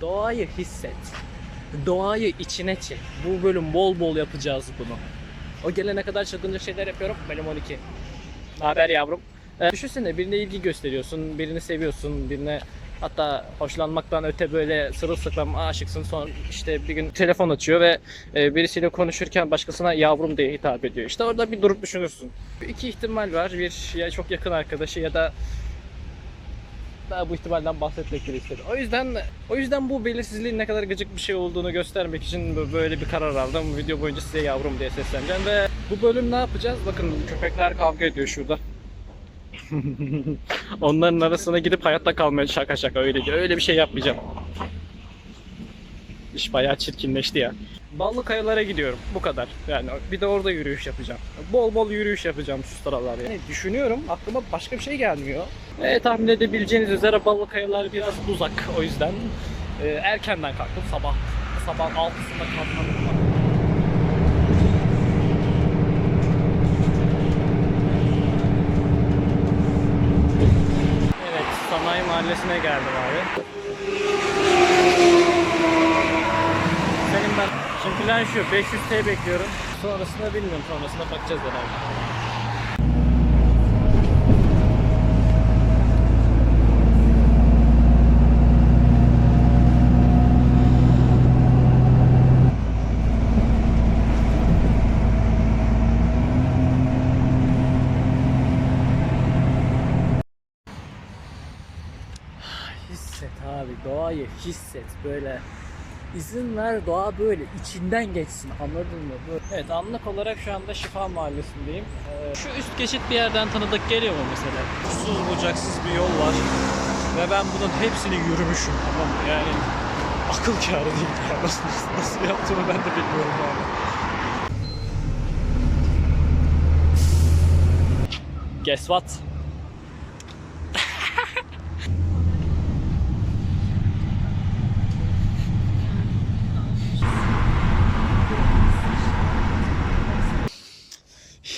Doğayı hisset. Doğayı içine çek. Bu bölüm bol bol yapacağız bunu. O gelene kadar çılgınca şeyler yapıyorum. Bölüm 12. Haber yavrum. Ee, düşünsene birine ilgi gösteriyorsun, birini seviyorsun, birine hatta hoşlanmaktan öte böyle sırılsıklam aşıksın. Sonra işte bir gün telefon açıyor ve e, birisiyle konuşurken başkasına yavrum diye hitap ediyor. İşte orada bir durup düşünürsün. İki ihtimal var. Bir ya çok yakın arkadaşı ya da daha bu ihtimalden bahsetmek istedim. O yüzden o yüzden bu belirsizliğin ne kadar gıcık bir şey olduğunu göstermek için bö- böyle bir karar aldım. Video boyunca size yavrum diye sesleneceğim ve bu bölüm ne yapacağız? Bakın köpekler kavga ediyor şurada. Onların arasına gidip hayatta kalmaya şaka şaka öyle öyle bir şey yapmayacağım. İş bayağı çirkinleşti ya. Ballı kayalara gidiyorum. Bu kadar. Yani bir de orada yürüyüş yapacağım. Bol bol yürüyüş yapacağım şu sıralar. Yani düşünüyorum. Aklıma başka bir şey gelmiyor. E, tahmin edebileceğiniz üzere Ballı kayalar biraz uzak. O yüzden e, erkenden kalktım. Sabah sabah 6'sında kalkmadım. Evet, Sanayi Mahallesi'ne geldim abi. Senin ben şimdi plan şu 500T bekliyorum. Sonrasında bilmiyorum sonrasında bakacağız herhalde. Hisset abi doğayı hisset böyle izin ver doğa böyle içinden geçsin anladın mı? Böyle. Evet anlık olarak şu anda Şifa Mahallesi'ndeyim. Ee, şu üst geçit bir yerden tanıdık geliyor mu mesela? Uçsuz bucaksız bir yol var. Ve ben bunun hepsini yürümüşüm tamam mı? Yani akıl kârı değil ya. Nasıl, nasıl yaptığımı ben de bilmiyorum yani. Guess what?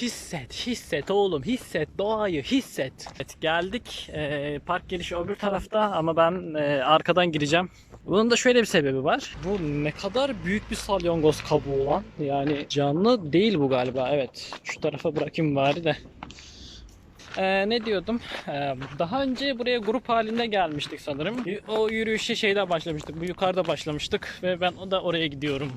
Hisset, hisset oğlum, hisset doğayı, hisset. Evet, geldik. Ee, park girişi öbür tarafta ama ben e, arkadan gireceğim. Bunun da şöyle bir sebebi var. Bu ne kadar büyük bir salyangos kabuğu lan. Yani canlı değil bu galiba. Evet, şu tarafa bırakayım bari de. Ee, ne diyordum? Ee, daha önce buraya grup halinde gelmiştik sanırım. O yürüyüşe şeyden başlamıştık. Bu yukarıda başlamıştık ve ben o da oraya gidiyorum.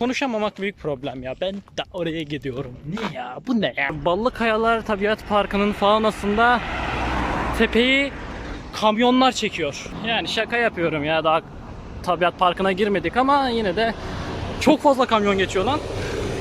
Konuşamamak büyük problem ya. Ben de oraya gidiyorum. Ne ya? Bu ne ya? Ballı Kayalar Tabiat Parkı'nın faunasında tepeyi kamyonlar çekiyor. Yani şaka yapıyorum ya. Daha tabiat parkına girmedik ama yine de çok fazla kamyon geçiyor lan.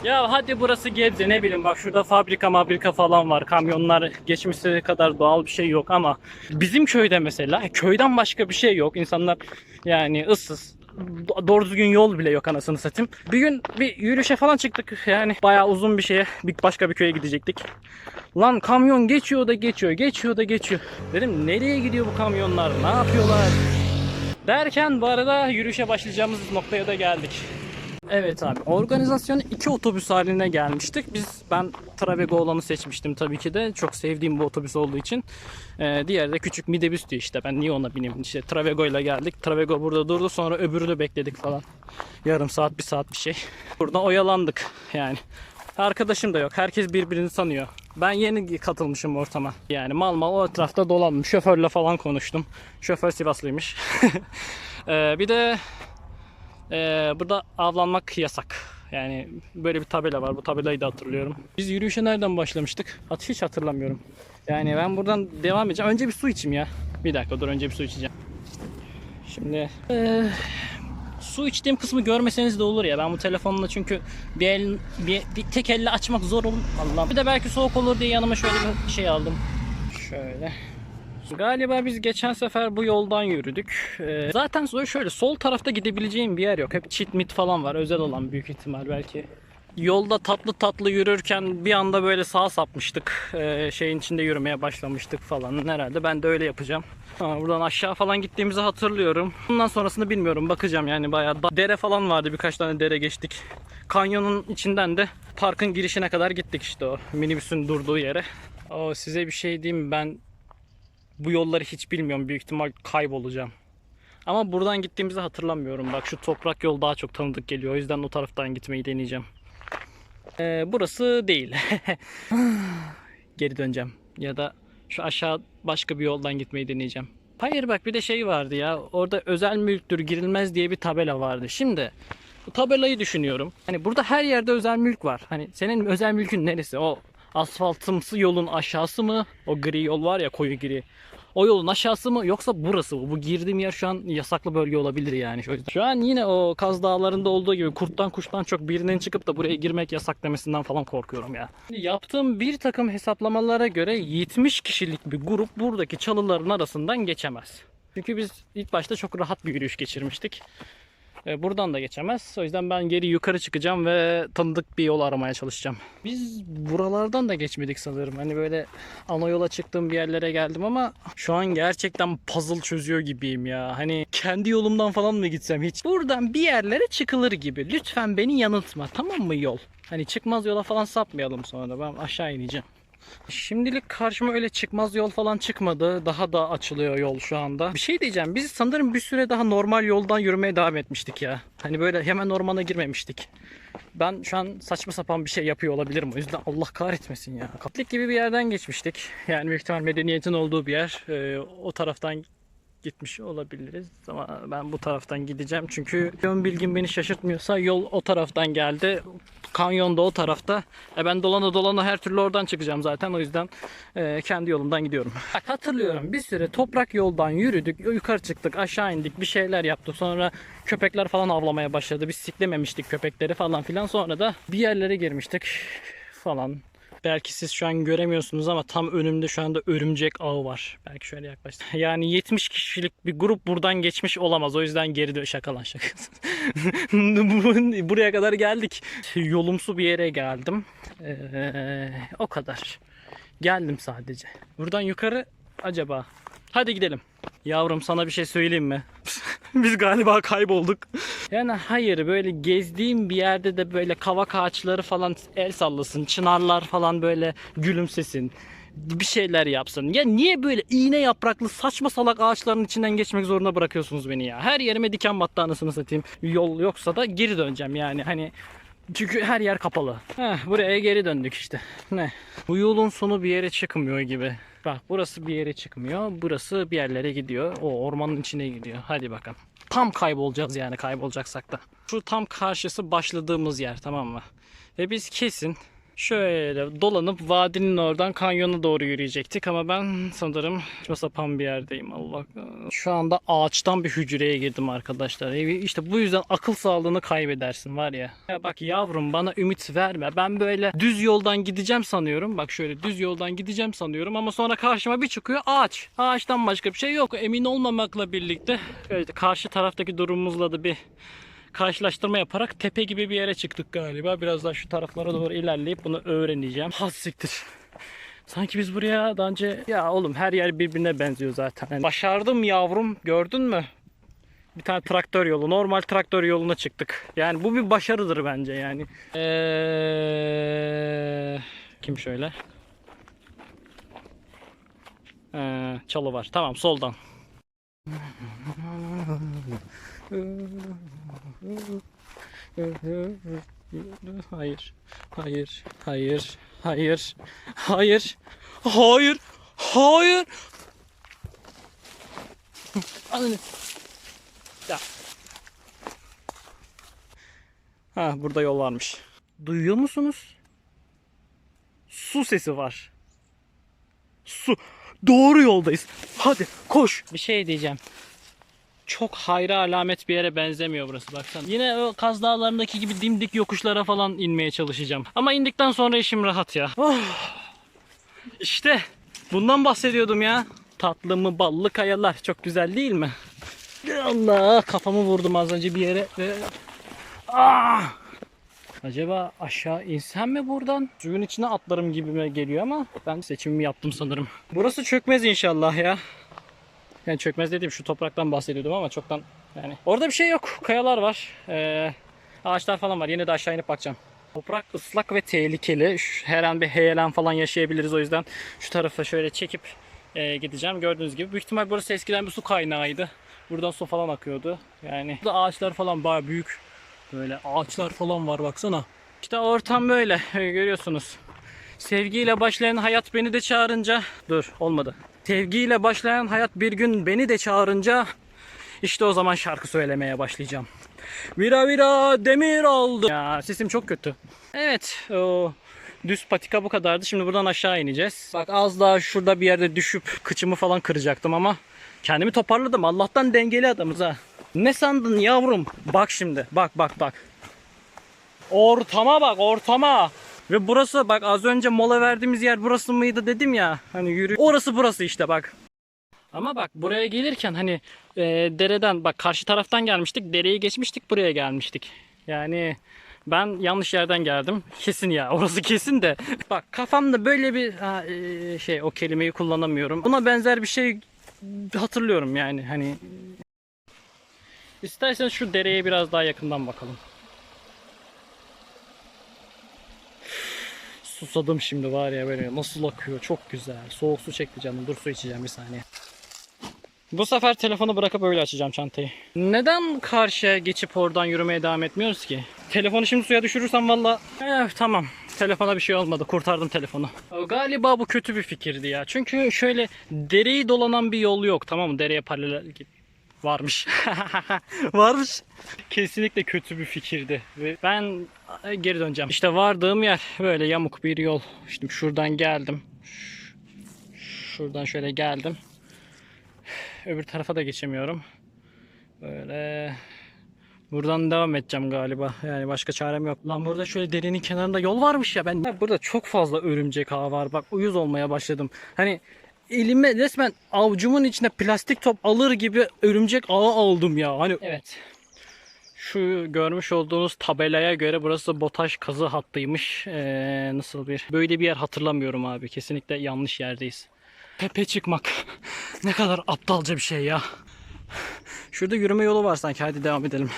Ya hadi burası Gebze ne bileyim bak şurada fabrika mabrika falan var. Kamyonlar geçmişte kadar doğal bir şey yok ama bizim köyde mesela köyden başka bir şey yok. İnsanlar yani ıssız. Do- Doğru düzgün yol bile yok anasını satayım. Bir gün bir yürüyüşe falan çıktık yani bayağı uzun bir şeye bir başka bir köye gidecektik. Lan kamyon geçiyor da geçiyor, geçiyor da geçiyor. Dedim nereye gidiyor bu kamyonlar? Ne yapıyorlar? Derken bu arada yürüyüşe başlayacağımız noktaya da geldik. Evet abi. Organizasyonu iki otobüs haline gelmiştik. Biz ben Travego olanı seçmiştim tabii ki de. Çok sevdiğim bu otobüs olduğu için. Ee, diğeri de küçük midibüstü işte. Ben niye ona bineyim? İşte Travego ile geldik. Travego burada durdu. Sonra öbürünü bekledik falan. Yarım saat, bir saat bir şey. Burada oyalandık yani. Arkadaşım da yok. Herkes birbirini tanıyor. Ben yeni katılmışım ortama. Yani mal mal o etrafta dolandım. Şoförle falan konuştum. Şoför Sivaslıymış. Ee, bir de ee, burada avlanmak yasak. Yani böyle bir tabela var. Bu tabelayı da hatırlıyorum. Biz yürüyüşe nereden başlamıştık? Hat hiç hatırlamıyorum. Yani ben buradan devam edeceğim. Önce bir su içeyim ya. Bir dakika dur önce bir su içeceğim. Şimdi ee, su içtiğim kısmı görmeseniz de olur ya. Ben bu telefonla çünkü bir, el, bir, bir tek elle açmak zor olur. Allah'ım. Bir de belki soğuk olur diye yanıma şöyle bir şey aldım. Şöyle. Galiba biz geçen sefer bu yoldan yürüdük. Ee, zaten şöyle sol tarafta gidebileceğim bir yer yok. Hep çit mit falan var. Özel olan büyük ihtimal belki. Yolda tatlı tatlı yürürken bir anda böyle sağa sapmıştık. Ee, şeyin içinde yürümeye başlamıştık falan. Herhalde ben de öyle yapacağım. Ha, buradan aşağı falan gittiğimizi hatırlıyorum. Bundan sonrasını bilmiyorum. Bakacağım yani bayağı da- dere falan vardı. Birkaç tane dere geçtik. Kanyonun içinden de parkın girişine kadar gittik işte o minibüsün durduğu yere. O size bir şey diyeyim ben bu yolları hiç bilmiyorum. Büyük ihtimal kaybolacağım. Ama buradan gittiğimizi hatırlamıyorum. Bak şu toprak yol daha çok tanıdık geliyor. O yüzden o taraftan gitmeyi deneyeceğim. Ee, burası değil. Geri döneceğim. Ya da şu aşağı başka bir yoldan gitmeyi deneyeceğim. Hayır bak bir de şey vardı ya. Orada özel mülktür girilmez diye bir tabela vardı. Şimdi bu tabelayı düşünüyorum. Hani burada her yerde özel mülk var. Hani senin özel mülkün neresi? O asfaltımsı yolun aşağısı mı? O gri yol var ya koyu gri. O yolun aşağısı mı yoksa burası mı? Bu girdiğim yer şu an yasaklı bölge olabilir yani. Şu an yine o Kaz Dağları'nda olduğu gibi kurttan kuştan çok birinin çıkıp da buraya girmek yasak demesinden falan korkuyorum ya. Yaptığım bir takım hesaplamalara göre 70 kişilik bir grup buradaki çalıların arasından geçemez. Çünkü biz ilk başta çok rahat bir yürüyüş geçirmiştik. E, Buradan da geçemez. O yüzden ben geri yukarı çıkacağım ve tanıdık bir yol aramaya çalışacağım. Biz buralardan da geçmedik sanırım. Hani böyle ana yola çıktığım bir yerlere geldim ama şu an gerçekten puzzle çözüyor gibiyim ya. Hani kendi yolumdan falan mı gitsem hiç? Buradan bir yerlere çıkılır gibi. Lütfen beni yanıltma tamam mı yol? Hani çıkmaz yola falan sapmayalım sonra. Ben aşağı ineceğim. Şimdilik karşıma öyle çıkmaz yol falan çıkmadı. Daha da açılıyor yol şu anda. Bir şey diyeceğim. Biz sanırım bir süre daha normal yoldan yürümeye devam etmiştik ya. Hani böyle hemen ormana girmemiştik. Ben şu an saçma sapan bir şey yapıyor olabilirim. O yüzden Allah kahretmesin ya. Kaplik gibi bir yerden geçmiştik. Yani büyük ihtimal medeniyetin olduğu bir yer. Ee, o taraftan gitmiş olabiliriz ama ben bu taraftan gideceğim çünkü yön bilgim beni şaşırtmıyorsa yol o taraftan geldi kanyon da o tarafta. E ben dolana dolana her türlü oradan çıkacağım zaten. O yüzden e, kendi yolumdan gidiyorum. Hatırlıyorum. Bir süre toprak yoldan yürüdük yukarı çıktık aşağı indik bir şeyler yaptık. Sonra köpekler falan avlamaya başladı. Biz siklememiştik köpekleri falan filan. Sonra da bir yerlere girmiştik falan Belki siz şu an göremiyorsunuz ama tam önümde şu anda örümcek ağı var. Belki şöyle yaklaştım. Yani 70 kişilik bir grup buradan geçmiş olamaz. O yüzden geri dön şaka lan şaka. Bu- Buraya kadar geldik. Yolumsu bir yere geldim. Ee, o kadar. Geldim sadece. Buradan yukarı acaba. Hadi gidelim. Yavrum sana bir şey söyleyeyim mi? Biz galiba kaybolduk. Yani hayır böyle gezdiğim bir yerde de böyle kavak ağaçları falan el sallasın. Çınarlar falan böyle gülümsesin. Bir şeyler yapsın. Ya niye böyle iğne yapraklı saçma salak ağaçların içinden geçmek zorunda bırakıyorsunuz beni ya? Her yerime diken battı anasını satayım. Yol yoksa da geri döneceğim yani. Hani çünkü her yer kapalı. Heh, buraya geri döndük işte. Ne? Bu yolun sonu bir yere çıkmıyor gibi. Bak burası bir yere çıkmıyor. Burası bir yerlere gidiyor. O ormanın içine gidiyor. Hadi bakalım. Tam kaybolacağız yani kaybolacaksak da. Şu tam karşısı başladığımız yer tamam mı? Ve biz kesin şöyle dolanıp vadinin oradan kanyona doğru yürüyecektik ama ben sanırım sapan bir yerdeyim Allah. Şu anda ağaçtan bir hücreye girdim arkadaşlar. İşte bu yüzden akıl sağlığını kaybedersin var ya. Ya bak yavrum bana ümit verme. Ben böyle düz yoldan gideceğim sanıyorum. Bak şöyle düz yoldan gideceğim sanıyorum ama sonra karşıma bir çıkıyor ağaç. Ağaçtan başka bir şey yok. Emin olmamakla birlikte evet, karşı taraftaki durumumuzla da bir karşılaştırma yaparak tepe gibi bir yere çıktık galiba. Biraz daha şu taraflara doğru ilerleyip bunu öğreneceğim. Ha siktir. Sanki biz buraya daha önce ya oğlum her yer birbirine benziyor zaten. Yani başardım yavrum gördün mü? Bir tane traktör yolu. Normal traktör yoluna çıktık. Yani bu bir başarıdır bence yani. Eee kim şöyle? Ee, çalı var. Tamam soldan. Hayır. Hayır. Hayır. Hayır. Hayır. Hayır. Hayır. Anne. Ya. Ha burada yol varmış. Duyuyor musunuz? Su sesi var. Su. Doğru yoldayız. Hadi koş. Bir şey diyeceğim çok hayra alamet bir yere benzemiyor burası baksana. Yine o Kaz Dağları'ndaki gibi dimdik yokuşlara falan inmeye çalışacağım. Ama indikten sonra işim rahat ya. Oh. İşte bundan bahsediyordum ya. Tatlı mı ballı kayalar çok güzel değil mi? Allah kafamı vurdum az önce bir yere ve ah! Acaba aşağı insem mi buradan? Suyun içine atlarım gibime geliyor ama ben seçimimi yaptım sanırım. Burası çökmez inşallah ya. Yani çökmez dediğim şu topraktan bahsediyordum ama çoktan yani. Orada bir şey yok. Kayalar var. Ee, ağaçlar falan var. Yine de aşağı inip bakacağım. Toprak ıslak ve tehlikeli. Şu- Her an bir heyelan falan yaşayabiliriz. O yüzden şu tarafa şöyle çekip e, gideceğim. Gördüğünüz gibi. Büyük ihtimal burası eskiden bir su kaynağıydı. Buradan su falan akıyordu. Yani burada ağaçlar falan baya büyük. Böyle ağaçlar falan var baksana. İşte ortam böyle görüyorsunuz. Sevgiyle başlayan hayat beni de çağırınca dur olmadı. Sevgiyle başlayan hayat bir gün beni de çağırınca işte o zaman şarkı söylemeye başlayacağım. Vira vira demir aldı. Ya sesim çok kötü. Evet o düz patika bu kadardı. Şimdi buradan aşağı ineceğiz. Bak az daha şurada bir yerde düşüp kıçımı falan kıracaktım ama kendimi toparladım. Allah'tan dengeli adamız ha. Ne sandın yavrum? Bak şimdi. Bak bak bak. Ortama bak ortama. Ve burası bak az önce mola verdiğimiz yer burası mıydı dedim ya. Hani yürü. Orası burası işte bak. Ama bak buraya gelirken hani e, dereden bak karşı taraftan gelmiştik. Dereyi geçmiştik buraya gelmiştik. Yani ben yanlış yerden geldim. Kesin ya orası kesin de. Bak kafamda böyle bir ha, e, şey o kelimeyi kullanamıyorum. Buna benzer bir şey hatırlıyorum yani hani. İsterseniz şu dereye biraz daha yakından bakalım. Susadım şimdi var ya böyle nasıl akıyor çok güzel. Soğuk su çekti canım. Dur su içeceğim bir saniye. Bu sefer telefonu bırakıp öyle açacağım çantayı. Neden karşıya geçip oradan yürümeye devam etmiyoruz ki? Telefonu şimdi suya düşürürsem valla... Eh, tamam. Telefona bir şey olmadı. Kurtardım telefonu. Galiba bu kötü bir fikirdi ya. Çünkü şöyle dereyi dolanan bir yol yok tamam mı? Dereye paralel gibi. Varmış. Varmış. Kesinlikle kötü bir fikirdi. Ve ben e, geri döneceğim. İşte vardığım yer böyle yamuk bir yol. İşte şuradan geldim. Şuradan şöyle geldim. Öbür tarafa da geçemiyorum. Böyle buradan devam edeceğim galiba. Yani başka çarem yok. Lan burada şöyle derinin kenarında yol varmış ya. Ben burada çok fazla örümcek ağı var. Bak uyuz olmaya başladım. Hani elime resmen avucumun içine plastik top alır gibi örümcek ağı aldım ya. Hani evet. Şu görmüş olduğunuz tabelaya göre burası botaj kazı hattıymış. Ee, nasıl bir? Böyle bir yer hatırlamıyorum abi. Kesinlikle yanlış yerdeyiz. Tepe çıkmak. ne kadar aptalca bir şey ya. Şurada yürüme yolu var sanki. Hadi devam edelim.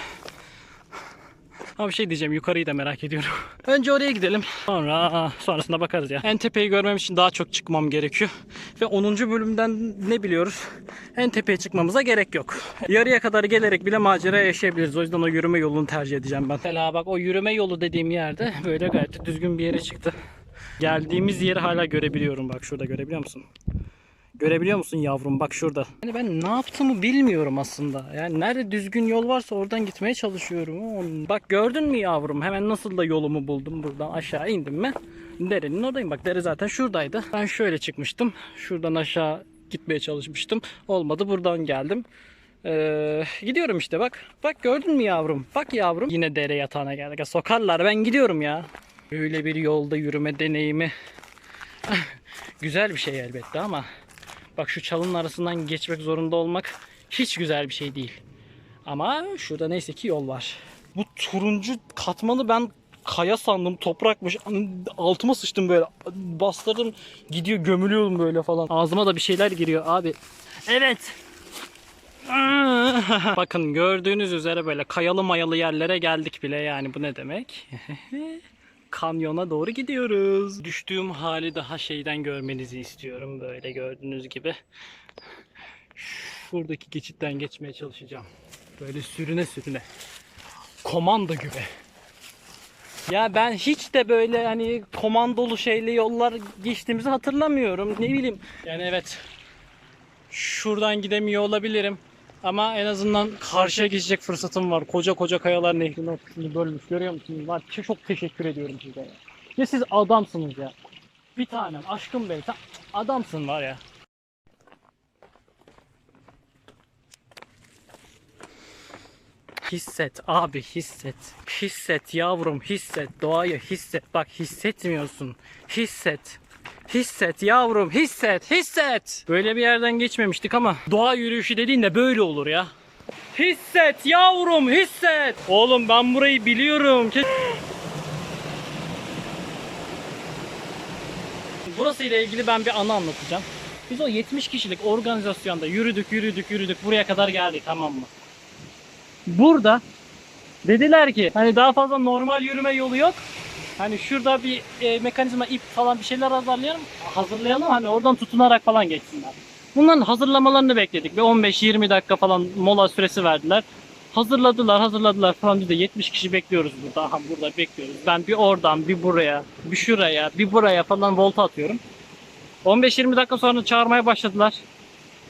Ama bir şey diyeceğim. Yukarıyı da merak ediyorum. Önce oraya gidelim. Sonra sonrasında bakarız ya. En tepeyi görmem için daha çok çıkmam gerekiyor. Ve 10. bölümden ne biliyoruz? En tepeye çıkmamıza gerek yok. Yarıya kadar gelerek bile macera yaşayabiliriz. O yüzden o yürüme yolunu tercih edeceğim ben. Mesela bak o yürüme yolu dediğim yerde böyle gayet düzgün bir yere çıktı. Geldiğimiz yeri hala görebiliyorum. Bak şurada görebiliyor musun? Görebiliyor musun yavrum? Bak şurada. Yani ben ne yaptığımı bilmiyorum aslında. Yani nerede düzgün yol varsa oradan gitmeye çalışıyorum. Bak gördün mü yavrum? Hemen nasıl da yolumu buldum. Buradan aşağı indim mi? Derenin oradayım. Bak dere zaten şuradaydı. Ben şöyle çıkmıştım. Şuradan aşağı gitmeye çalışmıştım. Olmadı. Buradan geldim. Ee, gidiyorum işte bak. Bak gördün mü yavrum? Bak yavrum. Yine dere yatağına geldik. Sokarlar ben gidiyorum ya. Böyle bir yolda yürüme deneyimi. güzel bir şey elbette ama bak şu çalının arasından geçmek zorunda olmak hiç güzel bir şey değil. Ama şurada neyse ki yol var. Bu turuncu katmanı ben kaya sandım toprakmış. Altıma sıçtım böyle. Bastırdım gidiyor gömülüyorum böyle falan. Ağzıma da bir şeyler giriyor abi. Evet. Bakın gördüğünüz üzere böyle kayalı mayalı yerlere geldik bile yani bu ne demek? Kamyona doğru gidiyoruz. Düştüğüm hali daha şeyden görmenizi istiyorum böyle gördüğünüz gibi. Şuradaki geçitten geçmeye çalışacağım. Böyle sürüne sürüne. Komando gibi. Ya ben hiç de böyle hani komandolu şeyli yollar geçtiğimizi hatırlamıyorum. Ne bileyim. Yani evet. Şuradan gidemiyor olabilirim. Ama en azından karşıya geçecek fırsatım var. Koca koca kayalar nehrin ortasını bölmüş. Görüyor musunuz? Var. Çok teşekkür ediyorum size. Ya. ya siz adamsınız ya. Bir tanem aşkım bey. Sen adamsın var ya. Hisset abi hisset. Hisset yavrum hisset. Doğayı hisset. Bak hissetmiyorsun. Hisset. Hisset yavrum hisset hisset. Böyle bir yerden geçmemiştik ama doğa yürüyüşü dediğin de böyle olur ya. Hisset yavrum hisset. Oğlum ben burayı biliyorum. Burası ile ilgili ben bir anı anlatacağım. Biz o 70 kişilik organizasyonda yürüdük yürüdük yürüdük buraya kadar geldik tamam mı? Burada dediler ki hani daha fazla normal yürüme yolu yok. Hani şurada bir e, mekanizma ip falan bir şeyler hazırlayalım. Hazırlayalım hani oradan tutunarak falan geçsinler. Bunların hazırlamalarını bekledik. Bir 15-20 dakika falan mola süresi verdiler. Hazırladılar, hazırladılar falan. Biz de 70 kişi bekliyoruz burada. Aha burada bekliyoruz. Ben bir oradan, bir buraya, bir şuraya, bir buraya falan volta atıyorum. 15-20 dakika sonra çağırmaya başladılar.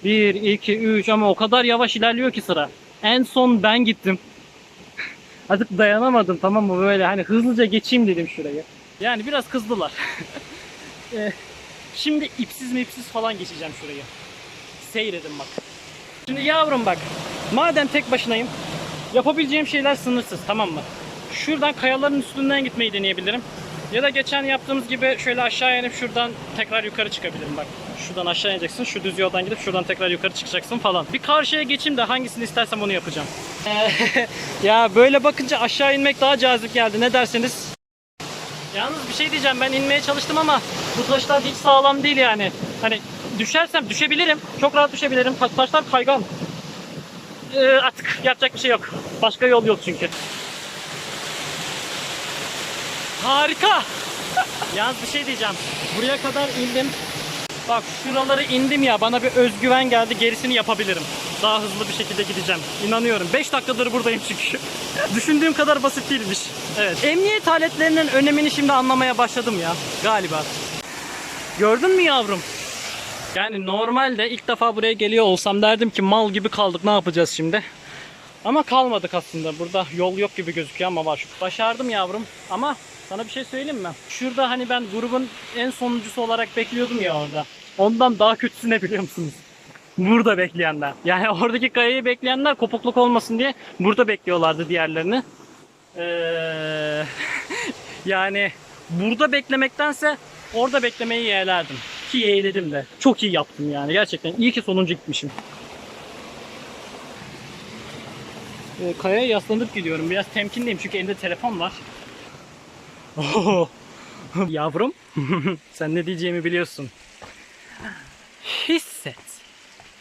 1, 2, 3 ama o kadar yavaş ilerliyor ki sıra. En son ben gittim. Artık dayanamadım tamam mı böyle hani hızlıca geçeyim dedim şurayı. Yani biraz kızdılar. Ee, şimdi ipsiz mipsiz falan geçeceğim şurayı. Seyredin bak. Şimdi yavrum bak. Madem tek başınayım. Yapabileceğim şeyler sınırsız tamam mı? Şuradan kayaların üstünden gitmeyi deneyebilirim. Ya da geçen yaptığımız gibi şöyle aşağı inip şuradan tekrar yukarı çıkabilirim bak. Şuradan aşağı ineceksin, şu düz yoldan gidip şuradan tekrar yukarı çıkacaksın falan. Bir karşıya geçeyim de hangisini istersem onu yapacağım. ya böyle bakınca aşağı inmek daha cazip geldi. Ne dersiniz? Yalnız bir şey diyeceğim ben inmeye çalıştım ama bu taşlar hiç sağlam değil yani. Hani düşersem düşebilirim. Çok rahat düşebilirim. Ta- Taşlar kaygan. Ee, artık yapacak bir şey yok. Başka yol yok çünkü. Harika. Yalnız bir şey diyeceğim. Buraya kadar indim. Bak şuraları indim ya bana bir özgüven geldi gerisini yapabilirim. Daha hızlı bir şekilde gideceğim. İnanıyorum. 5 dakikadır buradayım çünkü. Düşündüğüm kadar basit değilmiş. Evet. Emniyet aletlerinin önemini şimdi anlamaya başladım ya. Galiba. Gördün mü yavrum? Yani normalde ilk defa buraya geliyor olsam derdim ki mal gibi kaldık ne yapacağız şimdi? Ama kalmadık aslında. Burada yol yok gibi gözüküyor ama var. Başardım yavrum. Ama sana bir şey söyleyeyim mi? Şurada hani ben grubun en sonuncusu olarak bekliyordum ya orada. Ondan daha kötüsü ne biliyor musunuz? Burada bekleyenler. Yani oradaki kayayı bekleyenler kopukluk olmasın diye burada bekliyorlardı diğerlerini. Ee, yani burada beklemektense orada beklemeyi yeğlerdim. Ki yeğledim de. Çok iyi yaptım yani gerçekten. İyi ki sonuncu gitmişim. Ee, kayaya yaslanıp gidiyorum. Biraz temkinliyim çünkü elimde telefon var. Yavrum, sen ne diyeceğimi biliyorsun. Hisset.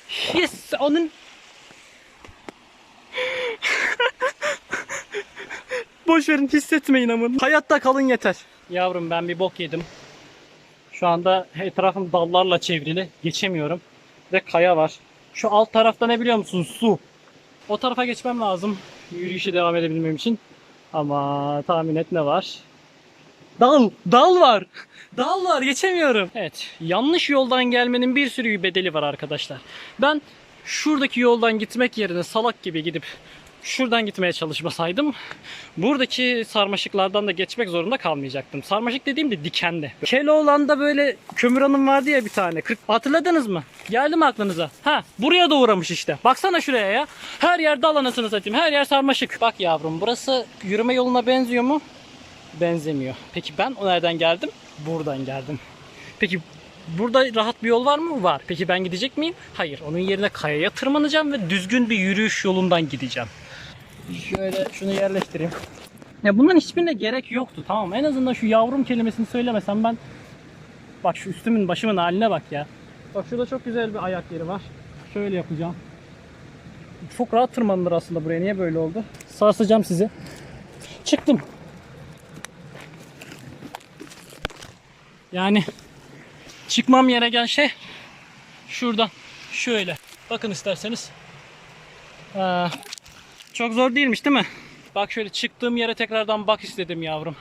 His onun Boş verin hissetmeyin amın. Hayatta kalın yeter. Yavrum ben bir bok yedim. Şu anda etrafım dallarla çevrili. Geçemiyorum. Ve kaya var. Şu alt tarafta ne biliyor musun? Su. O tarafa geçmem lazım. Yürüyüşe devam edebilmem için. Ama tahmin et ne var? Dal, dal var. Dal var, geçemiyorum. Evet, yanlış yoldan gelmenin bir sürü bedeli var arkadaşlar. Ben şuradaki yoldan gitmek yerine salak gibi gidip şuradan gitmeye çalışmasaydım buradaki sarmaşıklardan da geçmek zorunda kalmayacaktım. Sarmaşık dediğim de dikenli. Keloğlan'da böyle kömür hanım vardı ya bir tane. Hatırladınız mı? Geldi mi aklınıza? Ha, buraya da uğramış işte. Baksana şuraya ya. Her yer dal anasını satayım. Her yer sarmaşık. Bak yavrum burası yürüme yoluna benziyor mu? Benzemiyor. Peki ben o nereden geldim? Buradan geldim. Peki burada rahat bir yol var mı? Var. Peki ben gidecek miyim? Hayır. Onun yerine kayaya tırmanacağım ve düzgün bir yürüyüş yolundan gideceğim. Şöyle şunu yerleştireyim. Ya bunların hiçbirine gerek yoktu tamam? En azından şu yavrum kelimesini söylemesem ben Bak şu üstümün başımın haline bak ya. Bak şurada çok güzel bir ayak yeri var. Şöyle yapacağım. Çok rahat tırmanılır aslında buraya. Niye böyle oldu? Sarsacağım sizi. Çıktım. Yani çıkmam gereken şey şuradan şöyle. Bakın isterseniz. Aa, çok zor değilmiş değil mi? Bak şöyle çıktığım yere tekrardan bak istedim yavrum.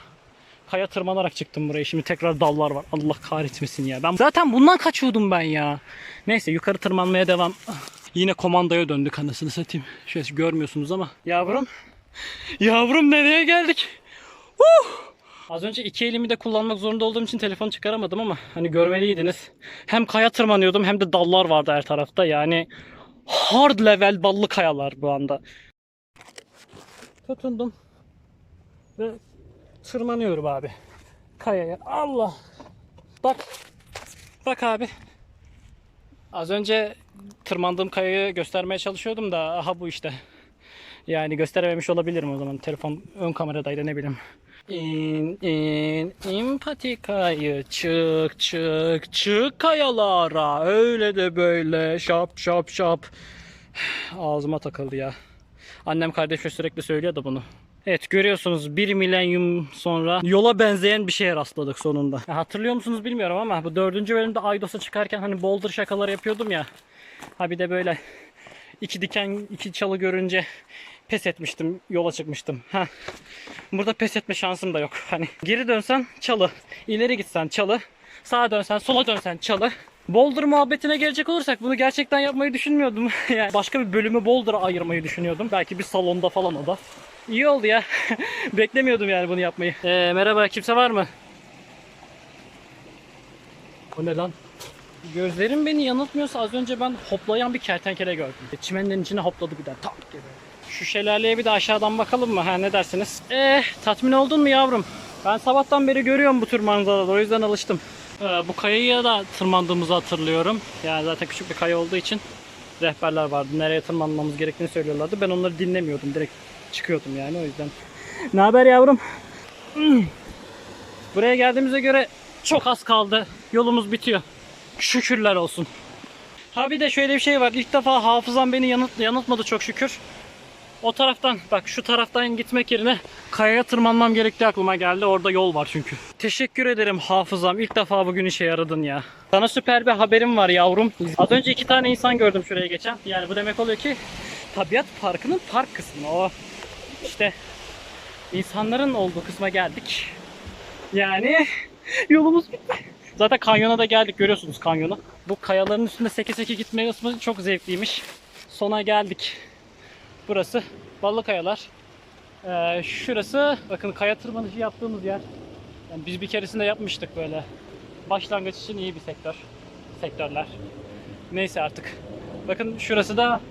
Kaya tırmanarak çıktım buraya. Şimdi tekrar dallar var. Allah kahretmesin ya. Ben zaten bundan kaçıyordum ben ya. Neyse yukarı tırmanmaya devam. Yine komandoya döndük anasını satayım. Şöyle görmüyorsunuz ama. Yavrum. Yavrum nereye geldik? Uh! Az önce iki elimi de kullanmak zorunda olduğum için telefonu çıkaramadım ama hani görmeliydiniz. Hem kaya tırmanıyordum hem de dallar vardı her tarafta. Yani hard level ballı kayalar bu anda. Tutundum. Ve tırmanıyorum abi. Kayaya. Allah. Bak. Bak abi. Az önce tırmandığım kayayı göstermeye çalışıyordum da aha bu işte. Yani gösterememiş olabilirim o zaman. Telefon ön kameradaydı ne bileyim. İn in in patikayı çık çık çık kayalara öyle de böyle şap şap şap ağzıma takıldı ya annem kardeşim sürekli söylüyor da bunu Evet görüyorsunuz bir milenyum sonra yola benzeyen bir şeye rastladık sonunda. Hatırlıyor musunuz bilmiyorum ama bu dördüncü bölümde Aydos'a çıkarken hani boulder şakaları yapıyordum ya. Ha bir de böyle iki diken iki çalı görünce pes etmiştim. Yola çıkmıştım. Ha. Burada pes etme şansım da yok. Hani geri dönsen çalı. ileri gitsen çalı. Sağa dönsen sola dönsen çalı. Boulder muhabbetine gelecek olursak bunu gerçekten yapmayı düşünmüyordum. yani başka bir bölümü Boulder'a ayırmayı düşünüyordum. Belki bir salonda falan o da. İyi oldu ya. Beklemiyordum yani bunu yapmayı. Ee, merhaba kimse var mı? O ne lan? Gözlerim beni yanıltmıyorsa az önce ben hoplayan bir kertenkele gördüm. Çimenlerin içine hopladı bir de tak gibi. Şu şelaleye bir de aşağıdan bakalım mı? Ha ne dersiniz? Eh tatmin oldun mu yavrum? Ben sabahtan beri görüyorum bu tür manzaraları o yüzden alıştım. Ee, bu kayaya da tırmandığımızı hatırlıyorum. Yani zaten küçük bir kaya olduğu için rehberler vardı. Nereye tırmanmamız gerektiğini söylüyorlardı. Ben onları dinlemiyordum. Direkt çıkıyordum yani o yüzden. Ne haber yavrum? Hmm. Buraya geldiğimize göre çok az kaldı. Yolumuz bitiyor. Şükürler olsun. Ha bir de şöyle bir şey var. İlk defa hafızam beni yanıt, yanıltmadı çok şükür. O taraftan bak şu taraftan gitmek yerine kayaya tırmanmam gerektiği aklıma geldi. Orada yol var çünkü. Teşekkür ederim hafızam. İlk defa bugün işe yaradın ya. Sana süper bir haberim var yavrum. Az önce iki tane insan gördüm şuraya geçen. Yani bu demek oluyor ki tabiat parkının park kısmı. O işte insanların olduğu kısma geldik. Yani yolumuz bitti. Zaten kanyona da geldik görüyorsunuz kanyonu. Bu kayaların üstünde seke seke gitme kısmı çok zevkliymiş. Sona geldik. Burası Ballı Kayalar. Ee, şurası bakın kaya tırmanışı yaptığımız yer. Yani biz bir keresinde yapmıştık böyle. Başlangıç için iyi bir sektör. Sektörler. Neyse artık. Bakın şurası da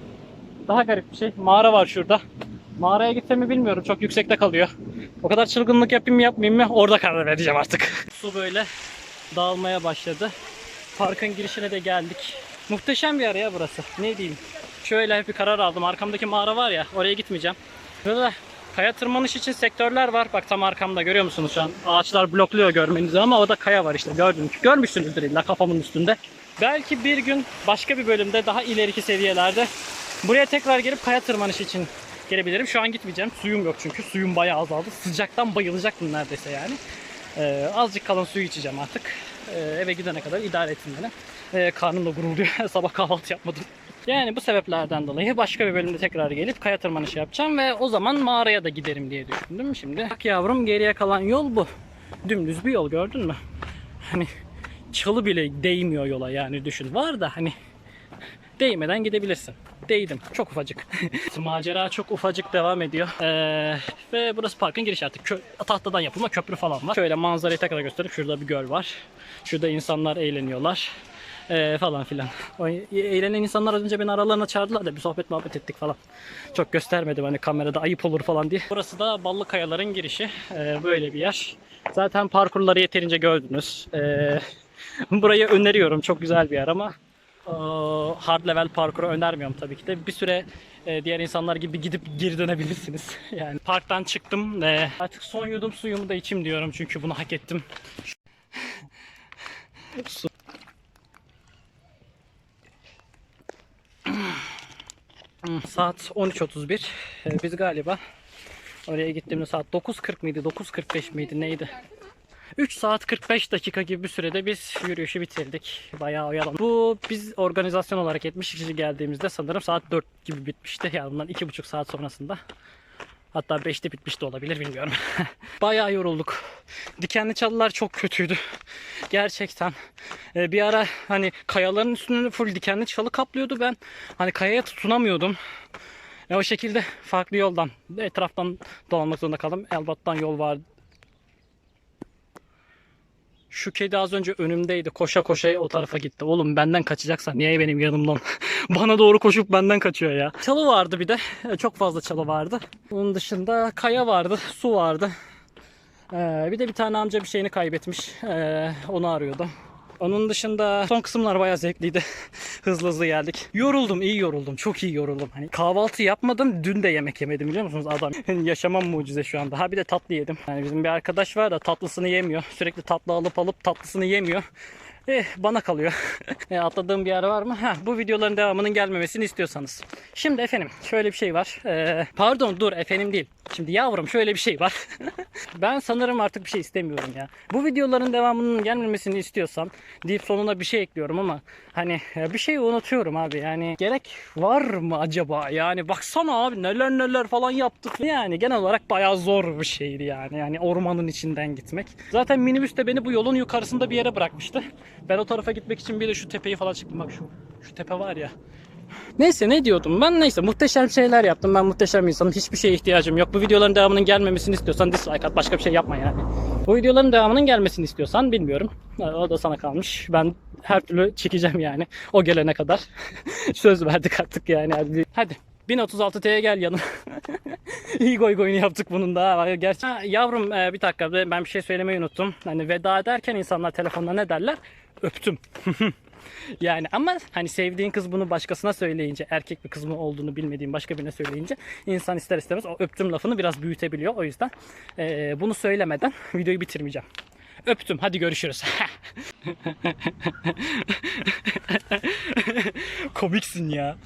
daha garip bir şey. Mağara var şurada. Mağaraya gitsem mi bilmiyorum. Çok yüksekte kalıyor. O kadar çılgınlık yapayım mı yapmayayım mı orada karar vereceğim artık. Su böyle dağılmaya başladı. Parkın girişine de geldik. Muhteşem bir yer ya burası. Ne diyeyim. Şöyle bir karar aldım. Arkamdaki mağara var ya oraya gitmeyeceğim. Burada kaya tırmanış için sektörler var. Bak tam arkamda görüyor musunuz şu an? Ağaçlar blokluyor görmenizi ama o da kaya var işte gördünüz. Görmüşsünüzdür illa kafamın üstünde. Belki bir gün başka bir bölümde daha ileriki seviyelerde buraya tekrar gelip kaya tırmanışı için gelebilirim. Şu an gitmeyeceğim. Suyum yok çünkü. Suyum bayağı azaldı. Sıcaktan bayılacaktım neredeyse yani. Ee, azıcık kalan suyu içeceğim artık. Ee, eve gidene kadar idare etsin beni. Ee, karnım da gurulduyor. Sabah kahvaltı yapmadım. Yani bu sebeplerden dolayı başka bir bölümde tekrar gelip kaya tırmanışı yapacağım ve o zaman mağaraya da giderim diye düşündüm. Şimdi bak yavrum geriye kalan yol bu. Dümdüz bir yol gördün mü? Hani çalı bile değmiyor yola yani düşün. Var da hani değmeden gidebilirsin. Değdim. Çok ufacık. Macera çok ufacık devam ediyor. Ee, ve burası parkın girişi artık. Kö- tahtadan yapılma köprü falan var. Şöyle manzarayı tekrar gösterip şurada bir göl var. Şurada insanlar eğleniyorlar. Ee, falan filan. O e- eğlenen insanlar az önce beni aralarına çağırdılar da bir sohbet muhabbet ettik falan. Çok göstermedim hani kamerada ayıp olur falan diye. Burası da Ballı Kayaların girişi. Ee, böyle bir yer. Zaten parkurları yeterince gördünüz. Ee, burayı öneriyorum. Çok güzel bir yer ama hard level parkuru önermiyorum tabii ki de. Bir süre e, diğer insanlar gibi gidip geri dönebilirsiniz. Yani parktan çıktım artık son yudum suyumu da içeyim diyorum çünkü bunu hak ettim. Su. Saat 13.31. Ee, Biz galiba oraya gittiğimde saat 9.40 mıydı, 9.45 miydi neydi? 3 saat 45 dakika gibi bir sürede biz yürüyüşü bitirdik. Bayağı oyalan. Bu biz organizasyon olarak 70 kişi geldiğimizde sanırım saat 4 gibi bitmişti. Yani bundan 2,5 saat sonrasında. Hatta 5'te bitmiş de olabilir bilmiyorum. Bayağı yorulduk. Dikenli çalılar çok kötüydü. Gerçekten. Ee, bir ara hani kayaların üstünü full dikenli çalı kaplıyordu ben. Hani kayaya tutunamıyordum. E, o şekilde farklı yoldan etraftan dolanmak zorunda kaldım. Elbat'tan yol var. Şu kedi az önce önümdeydi. Koşa koşa o tarafa gitti. Oğlum benden kaçacaksan niye benim yanımdan? Bana doğru koşup benden kaçıyor ya. Çalı vardı bir de. E, Çok fazla çalı vardı. Onun dışında kaya vardı. Su vardı. Ee, bir de bir tane amca bir şeyini kaybetmiş. Ee, onu arıyordu. Onun dışında son kısımlar bayağı zevkliydi. hızlı hızlı geldik. Yoruldum, iyi yoruldum. Çok iyi yoruldum. Hani kahvaltı yapmadım. Dün de yemek yemedim biliyor musunuz adam? Yaşamam mucize şu anda. Ha bir de tatlı yedim. Yani bizim bir arkadaş var da tatlısını yemiyor. Sürekli tatlı alıp alıp tatlısını yemiyor. Eh, bana kalıyor. e, atladığım bir yer var mı? Heh, bu videoların devamının gelmemesini istiyorsanız. Şimdi efendim şöyle bir şey var. Ee, pardon dur efendim değil. Şimdi yavrum şöyle bir şey var. ben sanırım artık bir şey istemiyorum ya. Bu videoların devamının gelmemesini istiyorsam deyip sonuna bir şey ekliyorum ama hani ya bir şeyi unutuyorum abi. Yani gerek var mı acaba? Yani baksana abi neler neler falan yaptık. Yani genel olarak bayağı zor bir şeydi yani. Yani ormanın içinden gitmek. Zaten minibüs de beni bu yolun yukarısında bir yere bırakmıştı. Ben o tarafa gitmek için bir de şu tepeyi falan çıktım. Bak şu şu tepe var ya. Neyse ne diyordum ben neyse muhteşem şeyler yaptım ben muhteşem insanım hiçbir şeye ihtiyacım yok bu videoların devamının gelmemesini istiyorsan dislike at başka bir şey yapma yani bu videoların devamının gelmesini istiyorsan bilmiyorum o da sana kalmış ben her türlü çekeceğim yani o gelene kadar söz verdik artık yani hadi, hadi. 1036T'ye gel yanıma. İyi goy goyunu yaptık bunun da. Gerçi yavrum e, bir dakika ben bir şey söylemeyi unuttum. Hani veda ederken insanlar telefonda ne derler? Öptüm. Yani ama hani sevdiğin kız bunu başkasına söyleyince, erkek bir kız mı olduğunu bilmediğin başka birine söyleyince insan ister istemez o öptüm lafını biraz büyütebiliyor. O yüzden eee, bunu söylemeden videoyu bitirmeyeceğim. Öptüm. Hadi görüşürüz. Komiksin ya.